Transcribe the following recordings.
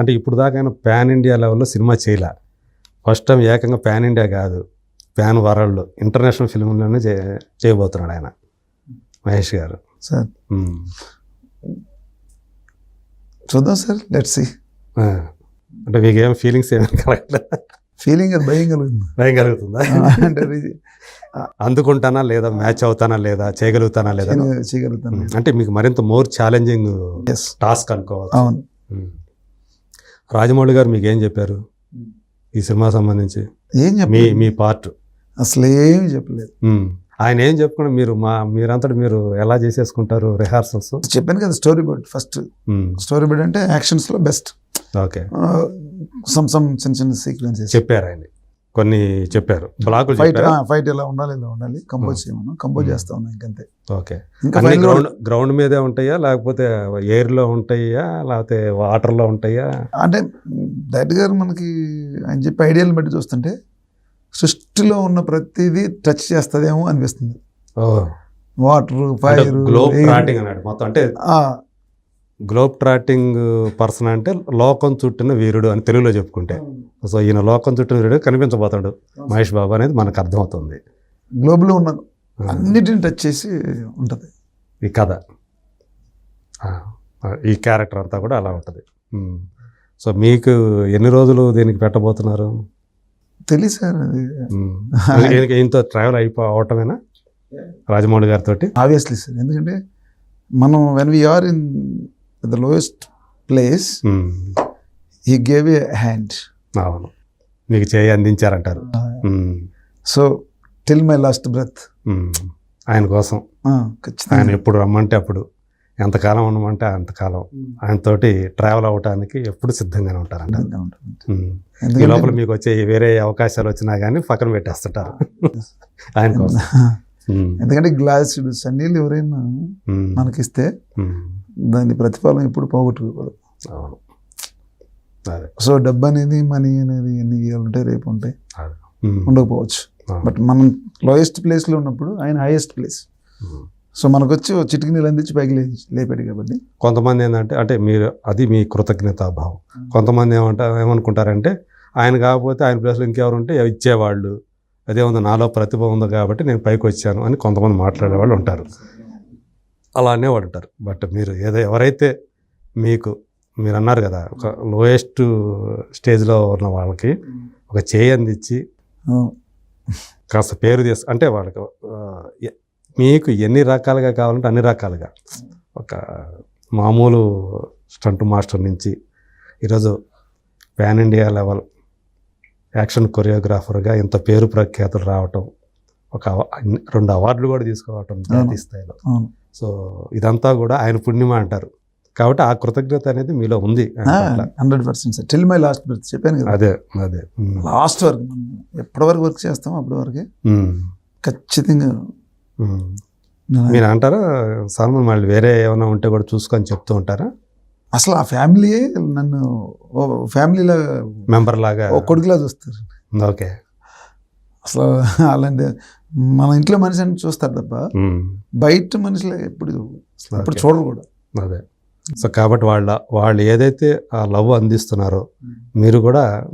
అంటే ఇప్పుడు దాకా ఆయన పాన్ ఇండియా లెవెల్లో సినిమా చేయలే. ఫస్ట్ టైం ఏకంగా పాన్ ఇండియా కాదు పాన్ వరల్డ్ ఇంటర్నేషనల్ ఫిల్మ్లోనే చే చేయబోతున్నాడు ఆయన మహేష్ గారు. సార్. చూద్దాం సార్ లెట్ సి. అంటే మీకు ఫీలింగ్స్ ఏమి కలగట్లేదు? ఫీలింగ్ అది భయం కలుగుతుంది. భయం కలుగుతుందా? అంటే అందుకుంటానా లేదా మ్యాచ్ అవుతానా లేదా చేయగలుగుతానా లేదా? చేయగ- చేయగలుగుతాను. అంటే మీకు మరింత మోర్ ఛాలెంజింగ్ టాస్క్ అనుకోవచ్చు. అవును. రాజమౌళి గారు మీకు ఏం చెప్పారు? ఈ సినిమా సంబంధించి? ఏం మీ మీ పార్ట్. అసలు ఏమి చెప్పలేదు ఆయన ఏం చెప్పుకున్నా మీరు మా మీరంతటి మీరు ఎలా చేసేసుకుంటారు రిహార్సల్స్? చెప్పాను కదా story board first. Story board అంటే యాక్షన్స్లో బెస్ట్. ఓకే. సమ్ సమ్ చిన్న చిన్న సీక్వెన్సెస్. చెప్పారు ఆయన. కొన్ని చెప్పారు. బ్లాకులు ఫైట్ ఎలా ఉండాలి ఇలా ఉండాలి? Compose Hmm. చేయమను. Compose Hmm. చేస్తా ఉన్నా ఇంకంతే. ఓకే. ఇంకా గ్రౌండ్ గ్రౌండ్ మీదే ఉంటాయా? లేకపోతే ఎయిర్లో ఉంటాయా? లేకపోతే వాటర్లో ఉంటాయా? అంటే డైరెక్ట్ గారు మనకి ఆయన చెప్పే ఐడియాలను బట్టి చూస్తుంటే సృష్టిలో ఉన్న ప్రతిదీ టచ్ చేస్తుందేమో అనిపిస్తుంది. వాటర్ ఫైర్ గ్లోబ్ ట్రాటింగ్ అన్నాడు. మొత్తం అంటే గ్లోబ్ ట్రాటింగ్ పర్సన్ అంటే లోకం చుట్టిన వీరుడు అని తెలుగులో చెప్పుకుంటే. సో ఈయన లోకం వీరుడు కనిపించబోతాడు. మహేష్ బాబు అనేది మనకు అర్థమవుతుంది. గ్లోబ్లో ఉన్న అన్నిటిని టచ్ చేసి ఉంటది. ఈ కథ. ఈ క్యారెక్టర్ అంతా కూడా అలా ఉంటుంది. ఉమ్. సో మీకు ఎన్ని రోజులు దీనికి పెట్టబోతున్నారు? తెలియదు సార్ అది. ట్రావెల్ అయిపో అవటమేనా రాజమౌళి గారితో ఆబ్వియస్లీ సార్. ఎందుకంటే మనం when we are in the lowest place he gave a hand అవును. మీకు చేయి అందించారంటారు. So till my last breath. ఆయన కోసం. ఆయన ఎప్పుడు రమ్మంటే అప్పుడు. ఎంతకాలం ఉండమంటే అంతకాలం ఆయనతోటి ట్రావెల్ అవ్వటానికి ఎప్పుడు సిద్ధంగానే ఉంటారంట. ఈ లోపల మీకు వచ్చే వేరే అవకాశాలు వచ్చినా కానీ పక్కన పెట్టేస్తుంటారు. ఆయన కోసం. ఎందుకంటే గ్లాస్ సన్నీళ్ళు ఎవరైనా. మనకిస్తే. దాని ప్రతిఫలం ఎప్పుడు పోగొట్టుకోకూడదు. అవును. సో డబ్బు అనేది మనీ అనేది ఎన్ని ఉంటాయి రేపు ఉంటాయి అదే. ఉమ్. ఉండకపోవచ్చు. బట్ మనం లోయెస్ట్ ప్లేస్లో ఉన్నప్పుడు ఆయన హైయెస్ట్ ప్లేస్ ఉమ్. సో మనకు వచ్చి చిటికి నీళ్ళు అందించి పైకి లే లేపాడు కాబట్టి. కొంతమంది ఏంటంటే అంటే మీరు అది మీ కృతజ్ఞతాభావం. కొంతమంది ఏమంటారు ఏమనుకుంటారంటే ఆయన కాకపోతే ఆయన ప్లేస్లో ఇంకెవరు ఉంటే ఇచ్చేవాళ్ళు. అదే ఉంది నాలో ప్రతిభ ఉంది కాబట్టి నేను పైకి వచ్చాను అని కొంతమంది మాట్లాడే వాళ్ళు ఉంటారు. అలా అనేవాడు ఉంటారు. బట్ మీరు ఏదో ఎవరైతే మీకు మీరు అన్నారు కదా ఒక లోయెస్ట్ స్టేజ్లో ఉన్న వాళ్ళకి ఒక చేయి అందించి కాస్త పేరు తీసు అంటే వాళ్ళకి మీకు ఎన్ని రకాలుగా కావాలంటే అన్ని రకాలుగా. ఒక మామూలు స్టంట్ మాస్టర్ నుంచి ఈరోజు పాన్ ఇండియా లెవెల్ యాక్షన్ కొరియోగ్రాఫర్గా ఇంత పేరు ప్రఖ్యాతులు రావటం ఒక రెండు అవార్డులు కూడా తీసుకోవటం జాతీయ స్థాయిలో. సో ఇదంతా కూడా ఆయన పుణ్యమ అంటారు. కాబట్టి ఆ కృతజ్ఞత అనేది మీలో ఉంది. Hundred percent sir. Till my last breath చెప్పాను కదా. అదే అదే. లాస్ట్ వరకు మనం ఎప్పటి వరకు వర్క్ చేస్తాం? అప్పటి వరకే. ఖచ్చితంగా. మీరు అంటారా? సల్మాన్ మళ్ళీ వేరే ఏమైనా ఉంటే కూడా చూసుకొని చెప్తూ ఉంటారా? అసలు ఆ ఫ్యామిలీయే నన్ను ఓ ఫ్యామిలీలా మెంబర్ లాగా. కొడుకులా చూస్తారు. ఓకే. అసలు అలాంటి మన ఇంట్లో మనిషి అని చూస్తారు తప్ప. బయట మనుషులు ఎప్పుడు ఓకే. చూడరు కూడా. అదే. సో కాబట్టి వాళ్ళ వాళ్ళు ఏదైతే ఆ లవ్ అందిస్తున్నారో మీరు కూడా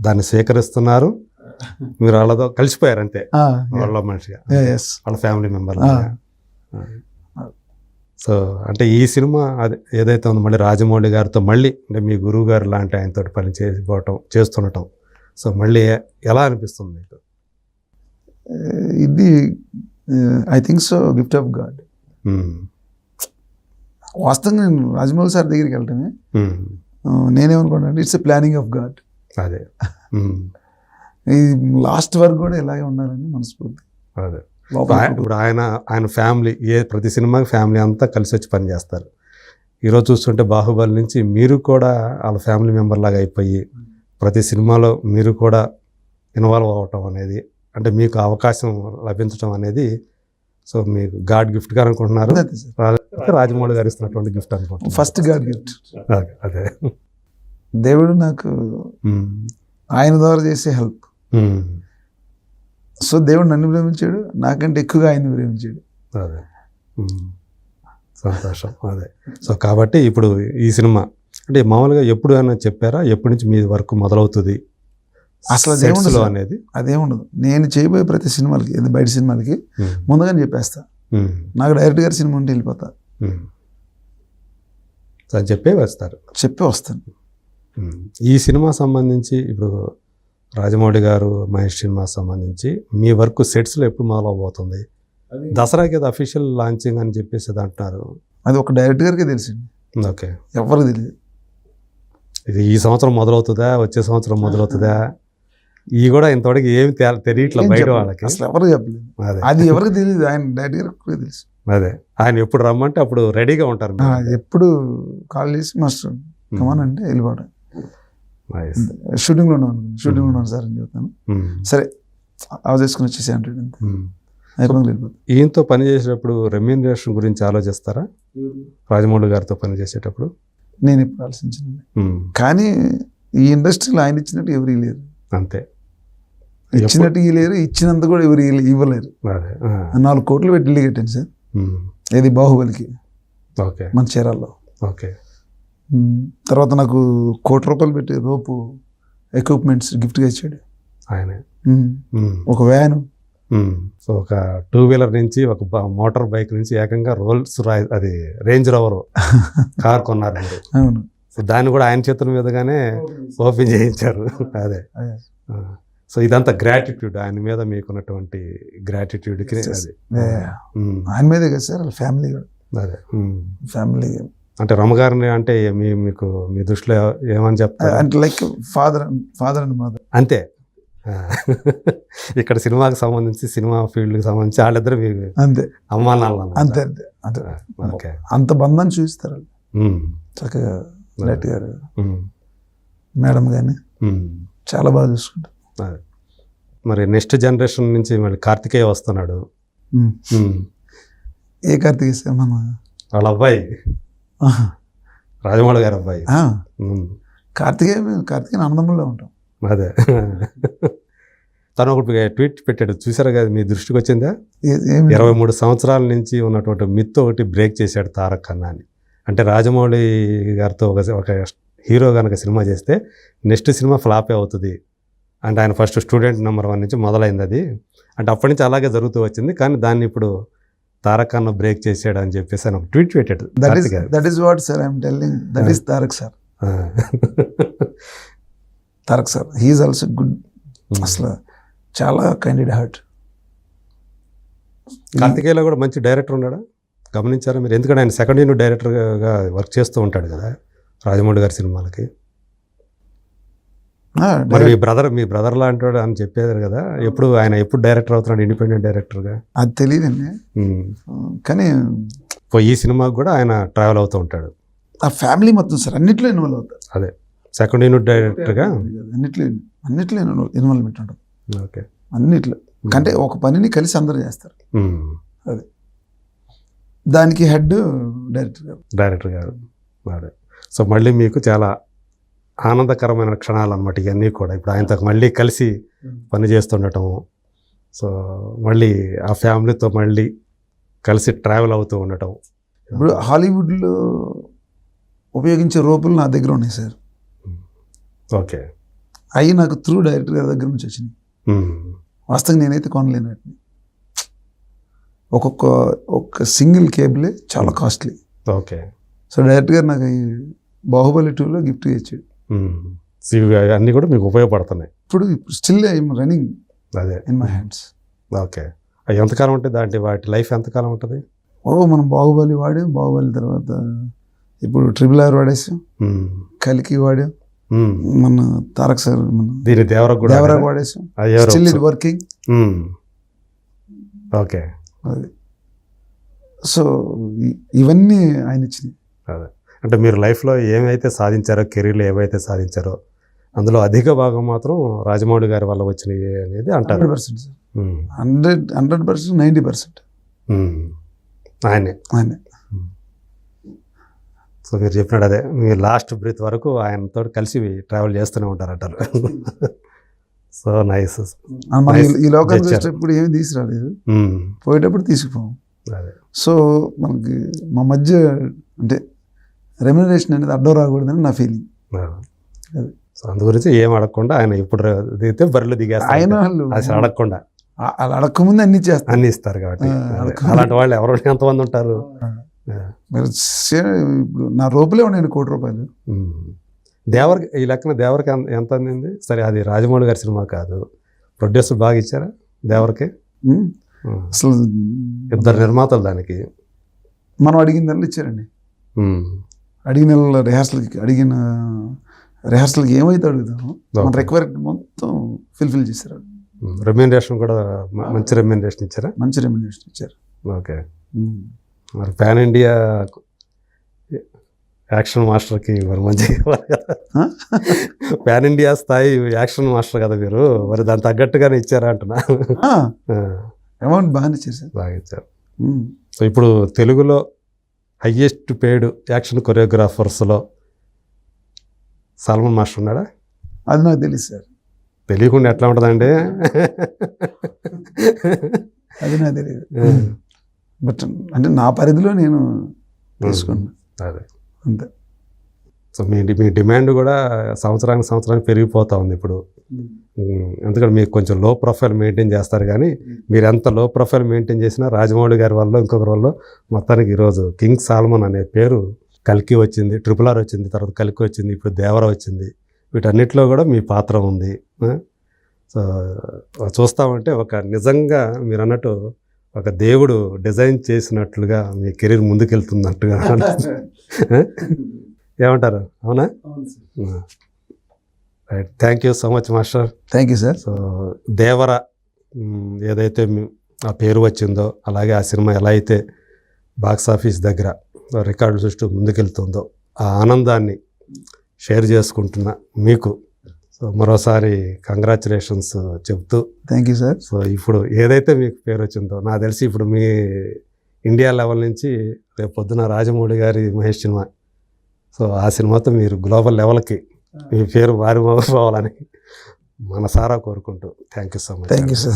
దాన్ని స్వీకరిస్తున్నారు. మీరు వాళ్ళతో కలిసిపోయారు అంతే. వాళ్ళ మనిషిగా. వాళ్ళ ఫ్యామిలీ మెంబర్. సో అంటే ఈ సినిమా అదే ఏదైతే ఉందో మళ్ళీ రాజమౌళి గారితో మళ్ళీ అంటే మీ గురువు గారు లాంటి ఆయనతో పని చేసుకోవటం చేస్తుండటం. సో మళ్ళీ ఎలా అనిపిస్తుంది మీకు? ఇది I think so gift of God. వాస్తవంగా నేను రాజమౌళి సార్ దగ్గరికి వెళ్ళటమే. నేనేమనుకుంటాను it's a planning of God అదే. ఈ లాస్ట్ వరకు కూడా ఇలాగే ఉండాలని మనస్ఫూర్తి. అదే. ఇప్పుడు ఆయన ఆయన ఫ్యామిలీ ఏ ప్రతి సినిమాకి ఫ్యామిలీ అంతా కలిసి వచ్చి పని చేస్తారు. ఈరోజు చూస్తుంటే బాహుబలి నుంచి మీరు కూడా వాళ్ళ ఫ్యామిలీ మెంబర్ లాగా అయిపోయి ప్రతి సినిమాలో మీరు కూడా ఇన్వాల్వ్ అవ్వటం అనేది అంటే మీకు అవకాశం లభించడం అనేది సో మీకు గాడ్ గిఫ్ట్గా అనుకుంటున్నారు. రాజమౌళి గారు ఇస్తున్నటువంటి గిఫ్ట్ అనుకుంటున్నారు ఫస్ట్ గాడ్ గిఫ్ట్ అదే, దేవుడు నాకు. ఆయన ద్వారా చేసే హెల్ప్. సో దేవుడు నన్ను ప్రేమించాడు నాకంటే ఎక్కువగా ఆయన్ని ప్రేమించాడు. అదే. సంతోషం అదే. సో కాబట్టి ఇప్పుడు ఈ సినిమా అంటే మామూలుగా ఎప్పుడు అయినా చెప్పారా ఎప్పటి నుంచి మీ వర్క్ మొదలవుతుంది? అసలు సార్. అనేది? అదేముండదు నేను చేయబోయే ప్రతి సినిమాలకి బయట సినిమాలకి ముందుగానే చెప్పేస్తా. నాకు డైరెక్ట్ గారి సినిమా ఉంటే వెళ్ళిపోతా. చెప్పే వేస్తారు. చెప్పి వస్తాను. ఈ సినిమా సంబంధించి ఇప్పుడు రాజమౌళి గారు మహేష్ సినిమా సంబంధించి మీ వర్క్ సెట్స్లో ఎప్పుడు మొదలవబోతుంది దసరాకి అది అఫీషియల్ లాంచింగ్ అని చెప్పేసి అది అంటున్నారు. అది ఒక డైరెక్ట్ గారికి తెలిసింది. ఓకే. ఎవరికి తెలియదు. ఇది ఈ సంవత్సరం మొదలవుతుందా? వచ్చే సంవత్సరం మొదలవుతుందా? ఈ కూడా ఇంతవరకు ఏమి తె- తెలియట్లే ఏం బయట. వాళ్ళకి. అసలు ఎవరికి చెప్పలేదు. అదే. అది ఎవరికి తెలియదు. ఆయన డైరెక్ట్ గారికి తెలుసు. అదే ఆయన ఎప్పుడు రమ్మంటే అప్పుడు రెడీగా ఉంటారు. ఎప్పుడు కాల్ చేసి మాస్టర్. కమాన్ అంటే వెళ్ళిపోవడం. షూటింగ్లో ఉన్నాను షూటింగ్లో ఉన్నాను సార్ అని చెప్తాను. సరే అవి చేసుకుని వచ్చేసి అంటాడు. అయిపోయింది వెళ్ళిపోతాను ఈయనతో పని చేసేటప్పుడు రెమ్యూనరేషన్ గురించి ఆలోచిస్తారా రాజమౌళి గారితో పని చేసేటప్పుడు నేను ఇప్పుడు ఆలోచించాను ఉమ్. కానీ ఈ ఇండస్ట్రీలో ఆయన ఇచ్చినట్టు ఎవరు లేరు అంతే ఇచ్చినట్టు లేరు ఇచ్చినంత కూడా ఎవరు ఇవ్వలే- ఇవ్వలేరు. నాలుగు కోట్లు పెట్టి ఇల్లు కట్టాను సార్ ఏది బాహుబలికి. ఓకే. మన చీరాల్లో. ఓకే. తర్వాత నాకు కోటి రూపాయలు పెట్టి రోపు ఎక్విప్మెంట్స్ గిఫ్ట్గా ఇచ్చాడు. ఆయనే. ఒక వ్యాను. సో ఒక టూ వీలర్ నుంచి ఒక మోటార్ బైక్ నుంచి ఏకంగా రోల్స్ రాయ్ అది రేంజ్ రోవర్ కార్ కొన్నారు మీరు. అవును. దాన్ని కూడా ఆయన చేతుల మీదుగానే ఓపెన్ చేయించారు. అదే. సో ఇదంతా గ్రాటిట్యూడ్ ఆయన మీద మీకున్నటువంటి గ్రాటిట్యూడ్కి అది. ఏ, ఉమ్. ఆయన మీదే కదా సార్ ఫ్యామిలీ అదే. ఫ్యామిలీ అంటే రమగారిని అంటే మీ మీకు మీ దృష్టిలో ఏమని చెప్తారు? అంటే like father father and mother అంతే. ఇక్కడ సినిమాకి సంబంధించి సినిమా ఫీల్డ్కి సంబంధించి వాళ్ళిద్దరు మీకు అంతే. అమ్మా నాన్న అంతే అంతే. అంతే. అంత బంధాన్ని చూపిస్తారు. చక్కగా లైట్ గారు. మేడం కానీ. చాలా బాగా చూసుకుంటారు. మరి నెక్స్ట్ జనరేషన్ నుంచి మళ్ళీ కార్తికేయ వస్తున్నాడు. ఏ కార్తీక్ సార్ మన వాళ్ళ అబ్బాయి. రాజమౌళి గారి అబ్బాయి. కార్తికేయ కార్తికేయ ఆనందంలో ఉంటాం. అదే. తను ఒకటి ట్వీట్ పెట్టాడు. చూసారా కదా మీ దృష్టికి వచ్చిందా? ఇరవై మూడు సంవత్సరాల నుంచి ఉన్నటువంటి మిత్ ఒకటి బ్రేక్ చేశాడు తారక్ ఖన్నా అని. అంటే రాజమౌళి గారితో ఒక ఒక హీరో కనుక సినిమా చేస్తే నెక్స్ట్ సినిమా ఫ్లాపే అవుతుంది. అంటే ఆయన ఫస్ట్ స్టూడెంట్ నెంబర్ వన్ నుంచి మొదలైంది అది. అంటే అప్పటి నుంచి అలాగే జరుగుతూ వచ్చింది. కానీ దాన్ని ఇప్పుడు తారక్ ఖన్నా బ్రేక్ చేశాడు అని చెప్పేసి ఆయన ఒక ట్వీట్ పెట్టాడు. That is. That is what sir I'm telling that is Tarak sir. Tarak sir he's also good. అసలు చాలా కైండెడ్ హార్ట్ కార్తికేయలో కూడా మంచి డైరెక్టర్ ఉన్నాడా? గమనించారా మీరు? ఎందుకంటే ఆయన సెకండ్ యూనిట్ డైరెక్టర్గా వర్క్ చేస్తూ ఉంటాడు కదా రాజమౌళి గారి సినిమాలకి. మరి మీ బ్రదర్ మీ బ్రదర్ లాంటి అని చెప్పేదారు కదా. ఎప్పుడు ఆయన ఎప్పుడు డైరెక్టర్ అవుతున్నాడు ఇండిపెండెంట్ డైరెక్టర్గా అది తెలియదండి. కానీ ఈ సినిమాకి కూడా ఆయన ట్రావెల్ అవుతూ ఉంటాడు. ఆ ఫ్యామిలీ మొత్తం సార్ అన్నిట్లో ఇన్వాల్వ్ అవుతారు. అదే. సెకండ్ యూనిట్ డైరెక్టర్గా అన్నిట్లో అన్నిట్లో ఇన్వాల్వ్మెంట్ ఉంటుంది. ఓకే. అన్నిట్లో. అంటే ఒక పనిని కలిసి అందరూ చేస్తారు. ఉమ్. దానికి హెడ్ డైరెక్టర్ గారు. డైరెక్టర్ గారు. అదే. సో మళ్ళీ మీకు చాలా ఆనందకరమైన క్షణాలు అనమాట ఇవన్నీ కూడా. ఇప్పుడు ఆయనతో మళ్ళీ కలిసి పని చేస్తుండటం. సో మళ్ళీ ఆ ఫ్యామిలీతో మళ్ళీ కలిసి ట్రావెల్ అవుతూ ఉండటం. ఇప్పుడు హాలీవుడ్లో ఉపయోగించే రూపులు నా దగ్గర ఉన్నాయి సార్. ఓకే. అవి నాకు త్రూ డైరెక్టర్ గారి దగ్గర నుంచి వచ్చినాయి. వాస్తవంగా నేనైతే కొనలేను వాటిని. ఒక్కొక్క ఒక్క సింగిల్ కేబులే చాలా కాస్ట్లీ. ఓకే. సో డైరెక్ట్ గారు నాకు బాహుబలి టూలో గిఫ్ట్ ఇచ్చాడు. ఇవి అన్నీ కూడా మీకు ఉపయోగపడుతున్నాయి. ఇప్పుడు స్టిల్ ఐఎమ్ రన్నింగ్ అదే. In my hands. ఓకే. అవి ఎంతకాలం ఉంటుంది దాంట్లో వాటి లైఫ్ ఎంతకాలం ఉంటుంది? ఓ మనం బాహుబలి వాడాం. బాహుబలి తర్వాత ఇప్పుడు ట్రిపుల్ ఆర్ వాడేసాం. కలికి వాడాం. మన తారక్ సార్ మన దీని దేవరకు కూడా దేవరా వాడేసాం? Still it working. ఓకే. అది. సో ఇవన్నీ ఆయన ఇచ్చినాయి అదే. అంటే మీరు లైఫ్లో ఏమైతే సాధించారో కెరీర్లో ఏవైతే సాధించారో అందులో అధిక భాగం మాత్రం రాజమౌళి గారి వల్ల వచ్చినాయి అనేది అంటారు. Hundred percent. Hundred hundred percent ninety percent. ఆయనే. ఆయన. సో మీరు చెప్పినాడు అదే మీ లాస్ట్ బ్రీత్ వరకు ఆయనతో కలిసి ట్రావెల్ చేస్తూనే ఉంటారు అంటారు సో నైస్. ఈ- Gesture. వచ్చేటప్పుడు ఏమి తీసుకురాలేదు. పోయేటప్పుడు తీసుకుపోం. అదే. సో మనకి మా మధ్య అంటే రెమ్యునరేషన్ అనేది అడ్డం రాకూడదని నా ఫీలింగ్ అది. సో అందు గురించి ఏం అడగకుండా ఆయన ఇప్పుడు దిగితే బరిలో ఆయన దిగేస్తారు వాళ్ళు అసలు అడగకుండా. అలా అడగకముందే అన్ని చేస్తారు. అన్ని ఇస్తారు కాబట్టి. అలాంటి వాళ్ళు ఎవరు ఎంతమంది ఉంటారు. మరి ఇప్పుడు నా రూపలే ఉన్నాయండి కోటి రూపాయలు. దేవరికి ఈ లెక్కన దేవరికి ఎంత- అందింది? సరే అది రాజమౌళి గారి సినిమా కాదు. ప్రొడ్యూసర్ బాగా ఇచ్చారా దేవరికి. అసలు ఇద్దరు నిర్మాతలు దానికి. మనం అడిగిన నెలలు ఇచ్చారండి. అడిగిన రిహార్సల్కి అడిగిన రిహార్సల్కి ఏమైతే అడుగుతామో మన. రిక్వైర్మెంట్ మొత్తం ఫిల్ఫిల్ చేశారు. రెమ్యూనరేషన్ కూడా మంచి రెమ్యూనరేషన్ ఇచ్చారా? మంచి రెమ్యునేషన్ ఇచ్చారు. ఓకే. మరి పాన్ ఇండియా యాక్షన్ మాస్టర్కి మరి ఆ? పాన్ ఇండియా స్థాయి యాక్షన్ మాస్టర్ కదా మీరు. మరి దాని తగ్గట్టుగానే ఇచ్చారా అంటున్నా. అమౌంట్ బాగానే సార్ బాగా ఇచ్చారు. సో ఇప్పుడు తెలుగులో హయ్యెస్ట్ పేడ్ యాక్షన్ కొరియోగ్రాఫర్స్లో సల్మాన్ మాస్టర్ ఉన్నాడా? అది నాకు తెలియదు సార్. తెలియకుండా ఎట్లా ఉంటుందండి? అది నాకు తెలియదు బట్ అంటే నా పరిధిలో నేను తీసుకున్నా. అదే. అంతే. సో మీ మీ డిమాండ్ కూడా సంవత్సరానికి సంవత్సరానికి పెరిగిపోతా ఉంది ఇప్పుడు. ఉమ్, ఎందుకంటే మీకు కొంచెం లో ప్రొఫైల్ మెయింటైన్ చేస్తారు కానీ మీరు ఎంత లో ప్రొఫైల్ మెయింటైన్ చేసినా రాజమౌళి గారి వల్ల ఇంకొకరి వల్ల మొత్తానికి ఈరోజు కింగ్ సాల్మన్ అనే పేరు కల్కి వచ్చింది ట్రిపుల్ ఆర్ వచ్చింది తర్వాత కల్కి వచ్చింది ఇప్పుడు దేవర వచ్చింది. వీటన్నిటిలో కూడా మీ పాత్ర ఉంది? సో చూస్తామంటే ఒక నిజంగా మీరు అన్నట్టు ఒక దేవుడు డిజైన్ చేసినట్లుగా మీ కెరీర్ ముందుకెళ్తున్నట్టుగా? ఏమంటారు? అవునా? Right thank you so much master thank you sir so Devara ఏదైతే మీ- ఆ పేరు వచ్చిందో అలాగే ఆ సినిమా ఎలా అయితే బాక్స్ ఆఫీస్ దగ్గర రికార్డు చుట్టూ ముందుకెళ్తుందో ఆ ఆనందాన్ని షేర్ చేసుకుంటున్న మీకు. సో మరోసారి కంగ్రాచులేషన్స్ చెప్తూ థ్యాంక్ యూ సార్ సో ఇప్పుడు ఏదైతే మీకు పేరు వచ్చిందో నాకు తెలిసి ఇప్పుడు మీ ఇండియా లెవెల్ నుంచి రేపు పొద్దున రాజమౌళి గారి మహేష్ సినిమా సో ఆ సినిమాతో మీరు గ్లోబల్ లెవెల్కి మీ పేరు మారిపోవాలని మనసారా కోరుకుంటూ thank you so much thank you sir.